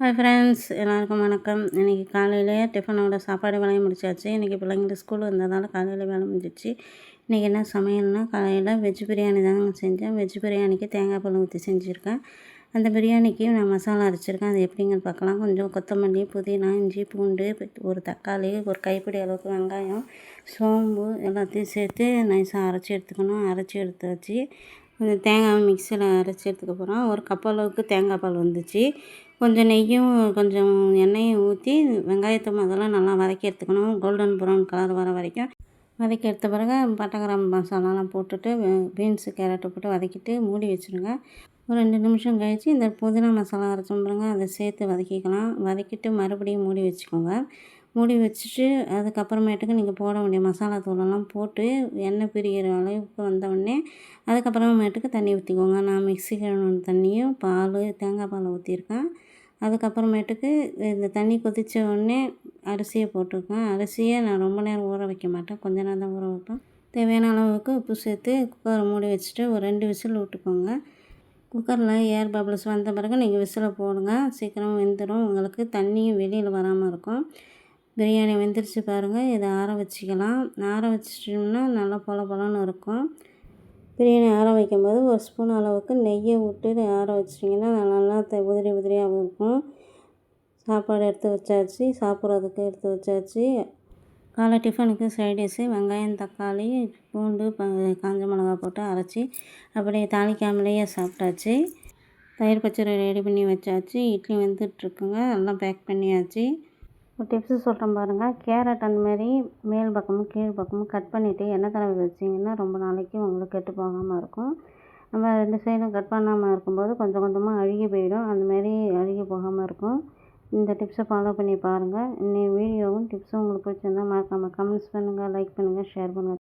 Hi friends எல்லாருக்கும் வணக்கம். இன்றைக்கி காலையில் டிஃபனோட சாப்பாடு வேலையை முடிச்சாச்சு. இன்றைக்கி பிள்ளைங்களுக்கு ஸ்கூல் வந்ததால் காலையில் வேலை முடிஞ்சிச்சு. இன்றைக்கி என்ன சமையல்னா காலையில் வெஜ் பிரியாணி தாங்க செஞ்சேன். வெஜ் பிரியாணிக்கு தேங்காய் பழம் ஊற்றி செஞ்சுருக்கேன். அந்த பிரியாணிக்கு நான் மசாலா அரைச்சிருக்கேன். அது எப்படிங்கன்னு பார்க்கலாம். கொஞ்சம் கொத்தமல்லி புதினா இஞ்சி பூண்டு ஒரு தக்காளி ஒரு கைப்பிடி அளவுக்கு வெங்காயம் சோம்பு எல்லாத்தையும் சேர்த்து நைஸாக அரைச்சி எடுத்துக்கணும். அரைச்சி எடுத்து வச்சு கொஞ்சம் தேங்காய் மிக்சியில் அரைச்சி எடுத்துக்க போகிறோம் ஒரு கப் அளவுக்கு தேங்காய் பால் வந்துச்சு. கொஞ்சம் நெய்யும் கொஞ்சம் எண்ணெயும் ஊற்றி வெங்காயத்தை முதல்ல நல்லா வதக்கி எடுத்துக்கணும். கோல்டன் ப்ரௌன் கலர் வர வரைக்கும் வதக்கி எடுத்த பிறகு பட்டை மசாலாலாம் போட்டுட்டு பீன்ஸு கேரட்டை போட்டு வதக்கிட்டு மூடி வச்சுருங்க. ஒரு ரெண்டு நிமிஷம் கழித்து இந்த புதினா மசாலா அரைச்சோம் பாருங்க. அதை சேர்த்து வதக்கிக்கலாம். வதக்கிட்டு மறுபடியும் மூடி வச்சுக்கோங்க. மூடி வச்சுட்டு அதுக்கப்புறமேட்டுக்கு நீங்கள் போட வேண்டிய மசாலா தூளெல்லாம் போட்டு எண்ணெய் பிரிகிற அளவுக்கு வந்தவுடனே அதுக்கப்புறமேட்டுக்கு தண்ணி ஊற்றிக்கோங்க நான் மிக்ஸி கழுவின தண்ணியும் பால் தேங்காய் பால் ஊற்றிருக்கேன் அதுக்கப்புறமேட்டுக்கு இந்த தண்ணி கொதித்த உடனே அரிசியை போட்டுருக்கேன். அரிசியை நான் ரொம்ப நேரம் ஊற வைக்க மாட்டேன். கொஞ்ச நேரம் தான் ஊற வைப்பேன். தேவையான அளவுக்கு உப்பு சேர்த்து குக்கரை மூடி வச்சுட்டு ஒரு ரெண்டு விசில் விட்டுக்கோங்க. குக்கரில் ஏர் பபிள்ஸ் வந்த பிறகு நீங்கள் விசிலை போடுங்க. சீக்கிரம் வெந்துடும். உங்களுக்கு தண்ணியும் வெளியில் வராமல் இருக்கும். பிரியாணி வெந்துருச்சு பாருங்கள் இதை ஆற வச்சுக்கலாம். ஆற வச்சிட்டோம்னா நல்லா பொல பொலன்னு இருக்கும். பிரியாணி ஆற வைக்கும்போது ஒரு ஸ்பூன் அளவுக்கு நெய்யை விட்டு ஆற வச்சிட்டிங்கன்னா நல்லா உதிரி உதிரியாகவும் இருக்கும். சாப்பாடு எடுத்து வச்சாச்சு சாப்பிட்றதுக்கு எடுத்து வச்சாச்சு. காலை டிஃபனுக்கு சைடிஷ்ஷு வெங்காயம் தக்காளி பூண்டு காஞ்ச மிளகா போட்டு அரைச்சி அப்படியே தாளிக்காமலேயே சாப்பிட்டாச்சு. தயிர் பச்சடி ரெடி பண்ணி வச்சாச்சு. இட்லி வந்துட்டுருக்குங்க. எல்லாம் பேக் பண்ணியாச்சு. டிப்ஸு சொல்கிறேன் பாருங்கள் கேரட் அந்தமாரி மேல் பக்கமும் கீழ் பக்கமும் கட் பண்ணிவிட்டு எண்ணெய் தடவி வச்சிங்கன்னா ரொம்ப நாளைக்கு உங்களுக்கு கெட்டு போகாமல் இருக்கும். நம்ம ரெண்டு சைடும் கட் பண்ணாமல் இருக்கும்போது கொஞ்சம் கொஞ்சமாக அழுகி போயிடும். அந்தமாரி அழுகி போகாமல் இருக்கும். இந்த டிப்ஸை ஃபாலோ பண்ணி பாருங்கள் இன்னைய வீடியோவும் டிப்ஸும் உங்களுக்கு பிடிச்சிருந்தா மறக்காமல் கமெண்ட்ஸ் பண்ணுங்கள் லைக் பண்ணுங்கள் ஷேர் பண்ணுங்கள்